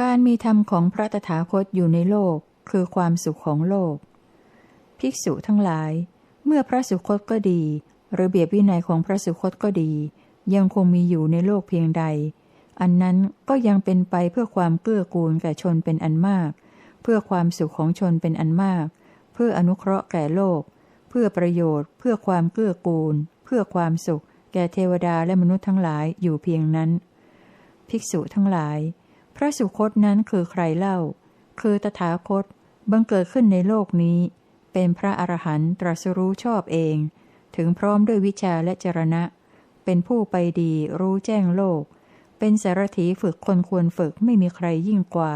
การมีธรรมของพระตถาคตอยู่ในโลก คือความสุขของโลก ภิกษุทั้งหลาย เมื่อพระสุคตก็ดี ระเบียบวินัยของพระสุคตก็ดี ยังคงมีอยู่ในโลกเพียงใด อันนั้นก็ยังเป็นไปเพื่อความเกื้อกูลแก่ชนเป็นอันมาก เพื่อความสุขของชนเป็นอันมาก เพื่ออนุเคราะห์แก่โลก เพื่อประโยชน์ เพื่อความเกื้อกูล เพื่อความสุข แก่เทวดาและมนุษย์ทั้งหลายอยู่เพียงนั้น ภิกษุทั้งหลาย พระสุคตนั้นคือใครเล่า คือตถาคตบังเกิดขึ้นในโลกนี้ เป็นพระอรหันตรัสรู้ชอบเอง ถึงพร้อมด้วยวิชาและจรณะ เป็นผู้ไปดีรู้แจ้งโลก เป็นสารถีฝึกคนควรฝึกไม่มีใครยิ่งกว่า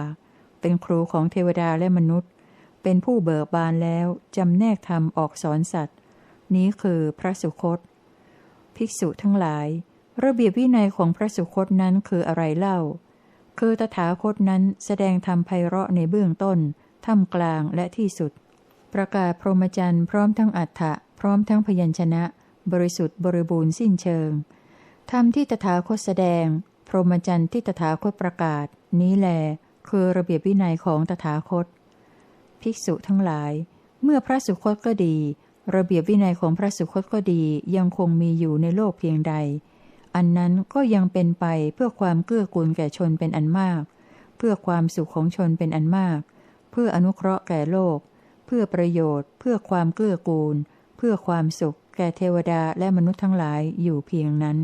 เป็นครูของเทวดาและมนุษย์ เป็นผู้เบิกบานแล้ว จำแนกธรรมออกสอนสัตว์ นี้คือพระสุคต ภิกษุทั้งหลาย ระเบียบวินัยของพระสุคตนั้นคืออะไรเล่า คือตถาคตนั้นแสดงธรรมไพเราะในเบื้องต้น ท่ามกลางและที่สุด ประกาศพรหมจรรย์พร้อมทั้งอัฏฐะพร้อมทั้งพยัญชนะ บริสุทธิ์บริบูรณ์สิ้นเชิง ธรรมที่ตถาคตแสดง พรหมจรรย์ที่ตถาคตประกาศ นี้แล คือระเบียบวินัยของตถาคต ภิกษุทั้งหลาย เมื่อพระสุคตก็ดี ระเบียบวินัยของพระสุคตก็ดียังคงมีอยู่ในโลกเพียงใด อันนั้นก็ยังเป็นไปเพื่อความเกื้อกูลแก่ชนเป็นอันมาก เพื่อความสุขของชนเป็นอันมาก เพื่ออนุเคราะห์แก่โลก เพื่อประโยชน์ เพื่อความเกื้อกูล เพื่อความสุข แก่เทวดาและมนุษย์ทั้งหลายอยู่เพียงนั้น